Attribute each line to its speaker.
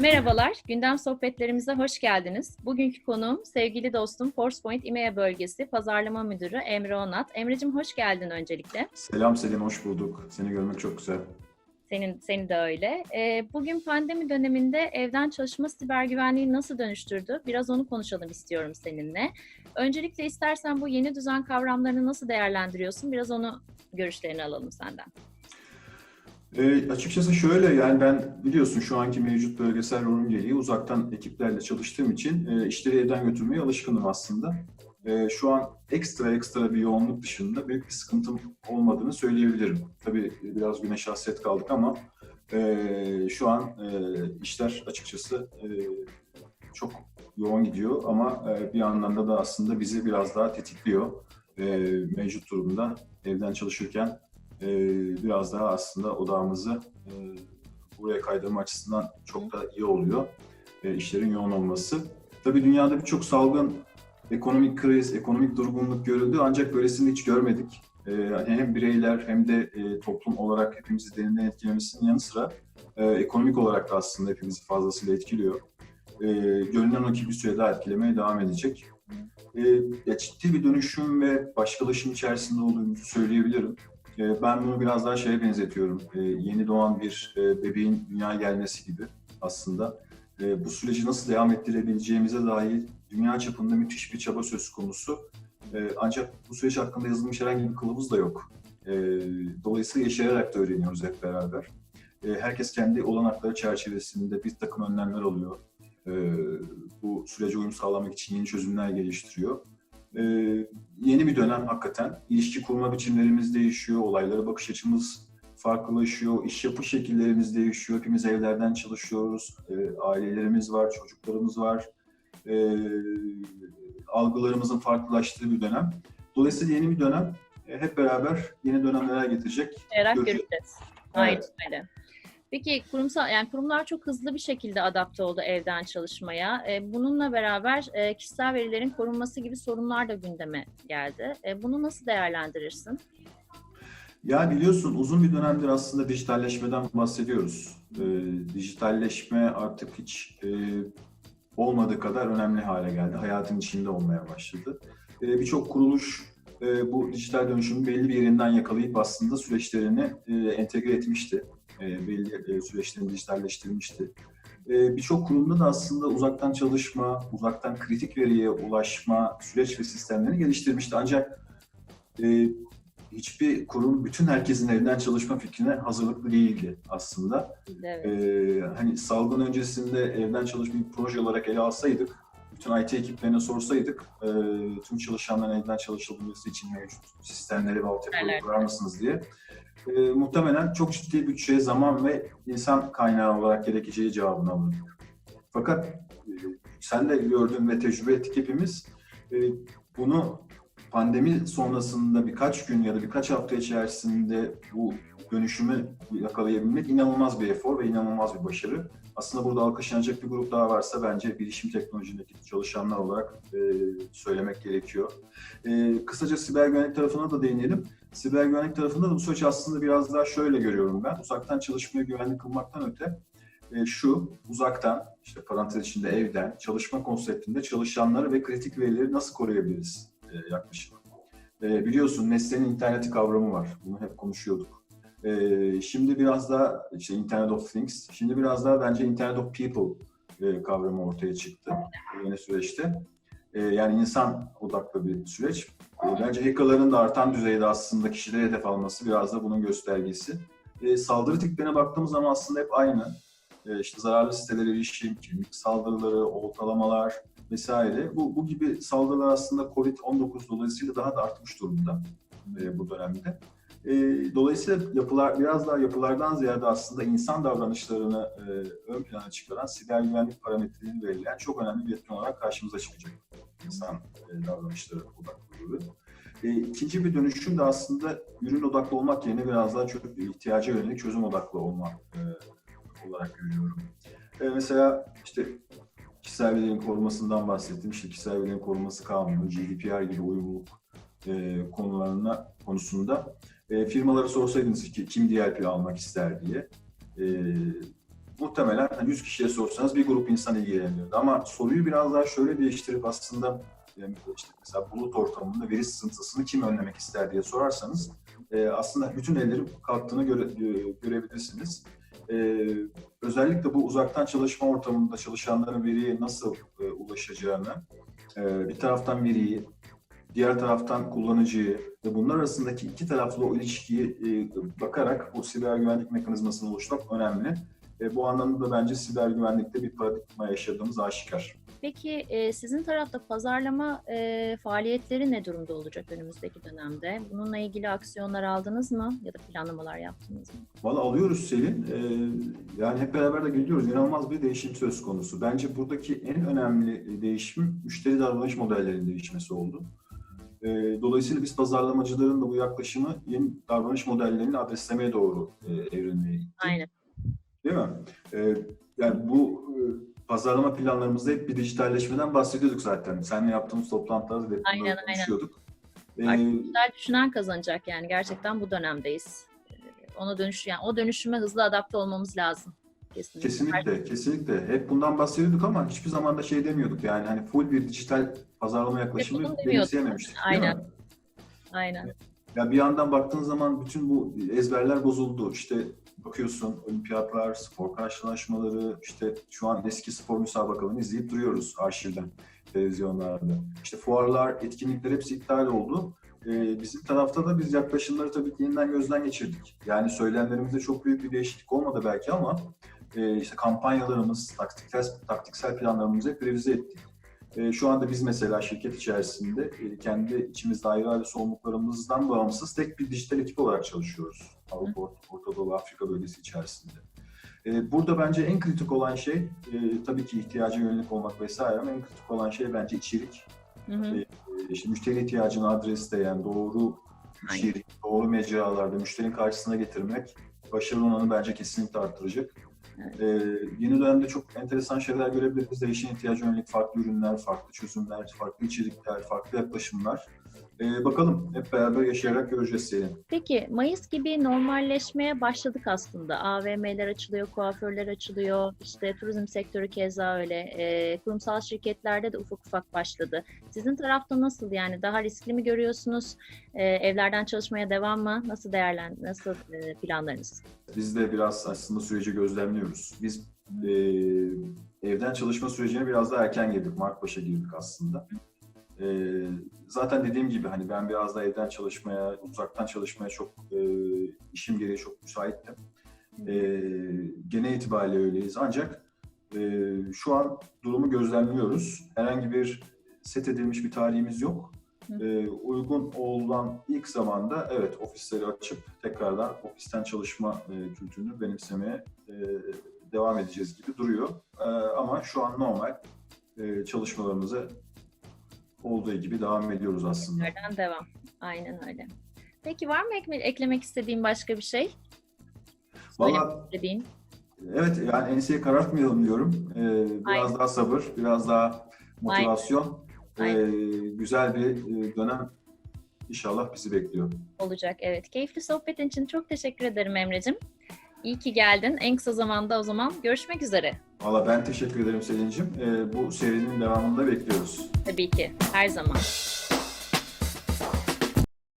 Speaker 1: Merhabalar, gündem sohbetlerimize hoş geldiniz. Bugünkü konuğum sevgili dostum ForcePoint İMEA Bölgesi Pazarlama Müdürü Emre Onat. Emre'cim hoş geldin öncelikle.
Speaker 2: Selam Selin, hoş bulduk. Seni görmek çok güzel.
Speaker 1: Senin, seni de öyle. Ee, bugün pandemi döneminde evden çalışma siber güvenliği nasıl dönüştürdü? Biraz onu konuşalım istiyorum seninle. Öncelikle istersen bu yeni düzen kavramlarını nasıl değerlendiriyorsun? Biraz onu görüşlerini alalım senden.
Speaker 2: E, açıkçası şöyle yani ben biliyorsun şu anki mevcut bölgesel rolüm gereği uzaktan ekiplerle çalıştığım için e, işleri evden götürmeye alışkınım aslında. E, şu an ekstra ekstra bir yoğunluk dışında büyük bir sıkıntım olmadığını söyleyebilirim. Tabii biraz güneş hasret kaldık ama e, şu an e, işler açıkçası e, çok yoğun gidiyor ama e, bir anlamda da aslında bizi biraz daha tetikliyor. E, mevcut durumda evden çalışırken e, biraz daha aslında odağımızı e, buraya kaydırma açısından çok da iyi oluyor e, işlerin yoğun olması. Tabii dünyada birçok salgın, ekonomik kriz, ekonomik durgunluk görüldü ancak böylesini hiç görmedik. E, hem bireyler hem de e, toplum olarak hepimizi derinden etkilemesinin yanı sıra e, ekonomik olarak da aslında hepimizi fazlasıyla etkiliyor. E, görünen o ki bir süre daha etkilemeye devam edecek. E, ya ciddi bir dönüşüm ve başkalaşım içerisinde olduğumuzu söyleyebilirim. E, ben bunu biraz daha şeye benzetiyorum. E, yeni doğan bir e, bebeğin dünyaya gelmesi gibi aslında. E, bu süreci nasıl devam ettirebileceğimize dair dünya çapında müthiş bir çaba söz konusu. Ancak bu süreç hakkında yazılmış herhangi bir kılavuz da yok. Dolayısıyla yaşayarak da öğreniyoruz hep beraber. Herkes kendi olanakları çerçevesinde bir takım önlemler alıyor. Bu sürece uyum sağlamak için yeni çözümler geliştiriyor. Ee, yeni bir dönem hakikaten. İlişki kurma biçimlerimiz değişiyor, olaylara bakış açımız farklılaşıyor, iş yapı şekillerimiz değişiyor. Hepimiz evlerden çalışıyoruz, ee, ailelerimiz var, çocuklarımız var. Ee, algılarımızın farklılaştığı bir dönem. Dolayısıyla yeni bir dönem e, hep beraber yeni dönemler getirecek.
Speaker 1: Yaşayarak
Speaker 2: Göreceğiz.
Speaker 1: göreceğiz. Aynen
Speaker 2: Evet.
Speaker 1: öyle. Peki kurumsal yani kurumlar çok hızlı bir şekilde adapte oldu evden çalışmaya. E, bununla beraber e, kişisel verilerin korunması gibi sorunlar da gündeme geldi. E, bunu nasıl değerlendirirsin?
Speaker 2: Ya biliyorsun uzun bir dönemdir aslında dijitalleşmeden bahsediyoruz. Ee, dijitalleşme artık hiç e, olmadığı kadar önemli hale geldi. Hayatın içinde olmaya başladı. Ee, Birçok kuruluş e, bu dijital dönüşümün belli bir yerinden yakalayıp aslında süreçlerini e, entegre etmişti. E, belli e, süreçlerini dijitalleştirmişti. E, Birçok kurumda da aslında uzaktan çalışma, uzaktan kritik veriye ulaşma süreç ve sistemlerini geliştirmişti. Ancak e, hiçbir kurum bütün herkesin evden çalışma fikrine hazırlıklı değildi aslında.
Speaker 1: Evet.
Speaker 2: Ee, hani salgın öncesinde evden çalışmayı proje olarak ele alsaydık, bütün IT ekiplerine sorsaydık, e, tüm çalışanların evden çalışabilmesi için mevcut sistemleri ve altyapıları kurar mısınız diye e, muhtemelen çok ciddi bütçe, zaman ve insan kaynağı olarak gerekeceği cevabını alırdık. Fakat e, sen de gördün ve tecrübe ettik hepimiz. E, bunu pandemi sonrasında birkaç gün ya da birkaç hafta içerisinde bu dönüşümü yakalayabilmek inanılmaz bir efor ve inanılmaz bir başarı. Aslında burada alkışlanacak bir grup daha varsa bence bilişim teknolojideki çalışanlar olarak e, söylemek gerekiyor. E, kısaca siber güvenlik tarafına da değinelim. Siber güvenlik tarafında da bu süreç aslında biraz daha şöyle görüyorum ben. Uzaktan çalışmaya güvenli kılmaktan öte e, şu uzaktan işte parantez içinde evden çalışma konseptinde çalışanları ve kritik verileri nasıl koruyabiliriz e, yaklaşımı. E, biliyorsun Nesne'nin interneti kavramı var. Bunu hep konuşuyorduk. E, şimdi biraz daha işte Internet of Things, şimdi biraz daha bence Internet of People e, kavramı ortaya çıktı yeni süreçte. E, yani insan odaklı bir süreç. E, bence hackerların da artan düzeyde aslında kişileri hedef alması biraz da bunun göstergesi. E, saldırı tiplerine baktığımız zaman aslında hep aynı. E, işte zararlı sitelere erişim, kimlik saldırıları, oltalamalar vesaire. Bu, bu gibi saldırılar aslında COVID-19 dolayısıyla daha da artmış durumda e, bu dönemde. E, dolayısıyla yapılar biraz daha yapılardan ziyade aslında insan davranışlarını e, ön plana çıkaran siber güvenlik parametreleri verilen çok önemli bir etken olarak karşımıza çıkacak insan e, davranışları odaklılığı. E, ikinci bir dönüşüm de aslında ürün odaklı olmak yerine biraz daha çok ihtiyaca yönelik çözüm odaklı olma e, olarak görüyorum. E, mesela işte kişisel verilerin korumasından bahsettim. İşte kişisel verilerin koruması kanunu, GDPR gibi uyumluluk e, konularına konusunda e, firmalara sorsaydınız ki kim DLP almak ister diye e, muhtemelen hani 100 kişiye sorsanız bir grup insan ilgileniyordu. Ama soruyu biraz daha şöyle değiştirip aslında yani işte mesela bulut ortamında veri sızıntısını kim önlemek ister diye sorarsanız e, aslında bütün ellerin kalktığını göre, e, görebilirsiniz. E, özellikle bu uzaktan çalışma ortamında çalışanların veriye nasıl e, ulaşacağını, e, bir taraftan veriyi, diğer taraftan kullanıcıyı ve bunlar arasındaki iki taraflı o ilişkiyi e, bakarak bu siber güvenlik mekanizmasını oluşturmak önemli. E, bu anlamda da bence siber güvenlikte bir paradigma yaşadığımız aşikar.
Speaker 1: Peki e, sizin tarafta pazarlama e, faaliyetleri ne durumda olacak önümüzdeki dönemde? Bununla ilgili aksiyonlar aldınız mı ya da planlamalar yaptınız mı?
Speaker 2: Valla alıyoruz Selin. Ee, yani hep beraber de geliyoruz. İnanılmaz bir değişim söz konusu. Bence buradaki en önemli değişim müşteri davranış modellerinin değişmesi oldu. Ee, dolayısıyla biz pazarlamacıların da bu yaklaşımı yeni davranış modellerini adreslemeye doğru e, evrilmeye gittik.
Speaker 1: Aynen.
Speaker 2: Değil mi? Ee, yani bu e, pazarlama planlarımızda hep bir dijitalleşmeden bahsediyorduk zaten. Seninle yaptığımız toplantılarda da
Speaker 1: Aynen,
Speaker 2: bunları
Speaker 1: aynen.
Speaker 2: konuşuyorduk. Ee,
Speaker 1: düşünen kazanacak yani gerçekten bu dönemdeyiz. E, Ona dönüş yani o dönüşüme hızlı adapte olmamız lazım. Kesinlikle.
Speaker 2: Kesinlikle, kesinlikle. Hep bundan bahsediyorduk ama hiçbir zaman da şey demiyorduk yani hani full bir dijital pazarlama yaklaşımı benimseyememiştik.
Speaker 1: Aynen. Aynen.
Speaker 2: Ya bir yandan baktığın zaman bütün bu ezberler bozuldu. İşte bakıyorsun olimpiyatlar, spor karşılaşmaları, işte şu an eski spor müsabakalarını izleyip duruyoruz arşivden, televizyonlarda. İşte fuarlar, etkinlikler hepsi iptal oldu. Ee, bizim tarafta da biz yaklaşımları tabii ki yeniden gözden geçirdik. Yani söylemlerimizde çok büyük bir değişiklik olmadı belki ama e, işte kampanyalarımız, taktiksel, taktiksel planlarımızı hep revize ettik. E, şu anda biz mesela şirket içerisinde e, kendi içimizde ayrı ayrı sorumluluklarımızdan bağımsız tek bir dijital ekip olarak çalışıyoruz. Avrupa, Orta, Orta Doğu, Afrika bölgesi içerisinde. E, burada bence en kritik olan şey, e, tabii ki ihtiyaca yönelik olmak vesaire ama en kritik olan şey bence içerik.
Speaker 1: Hı hı.
Speaker 2: E, işte müşteri ihtiyacını adresleyen, doğru içerik, doğru mecralarda müşterinin karşısına getirmek başarı oranını bence kesinlikle arttıracak. Ee, yeni dönemde çok enteresan şeyler görebiliriz. Değişen ihtiyaca yönelik farklı ürünler, farklı çözümler, farklı içerikler, farklı yaklaşımlar. Ee, bakalım hep beraber yaşayarak göreceğiz Selin.
Speaker 1: Peki Mayıs gibi normalleşmeye başladık aslında. AVM'ler açılıyor, kuaförler açılıyor, işte turizm sektörü keza öyle. Ee, kurumsal şirketlerde de ufak ufak başladı. Sizin tarafta nasıl yani daha riskli mi görüyorsunuz? Ee, evlerden çalışmaya devam mı? Nasıl değerlen, nasıl e, planlarınız?
Speaker 2: Biz de biraz aslında süreci gözlemliyoruz. Biz e, evden çalışma sürecine biraz daha erken girdik. Mart başa girdik aslında. E, zaten dediğim gibi hani ben biraz da evden çalışmaya, uzaktan çalışmaya çok e, işim gereği çok müsaittim. E, genel itibariyle öyleyiz. Ancak e, şu an durumu gözlemliyoruz. Herhangi bir set edilmiş bir tarihimiz yok. E, uygun olan ilk zamanda evet ofisleri açıp tekrardan ofisten çalışma e, kültürünü benimsemeye e, devam edeceğiz gibi duruyor. E, ama şu an normal e, çalışmalarımıza olduğu gibi devam ediyoruz aslında.
Speaker 1: Nereden devam? Aynen öyle. Peki var mı ekle- eklemek istediğin başka bir şey?
Speaker 2: Valla
Speaker 1: istediğin?
Speaker 2: evet yani enseyi karartmayalım diyorum. E, biraz
Speaker 1: Aynen.
Speaker 2: daha sabır, biraz daha motivasyon. E,
Speaker 1: Aynen.
Speaker 2: güzel bir e, dönem inşallah bizi bekliyor.
Speaker 1: olacak. Evet. Keyifli sohbetin için çok teşekkür ederim Emre'cim. İyi ki geldin. En kısa zamanda o zaman görüşmek üzere.
Speaker 2: Valla ben teşekkür ederim Selin'cim. E, bu serinin devamını da bekliyoruz.
Speaker 1: Tabii ki. Her zaman.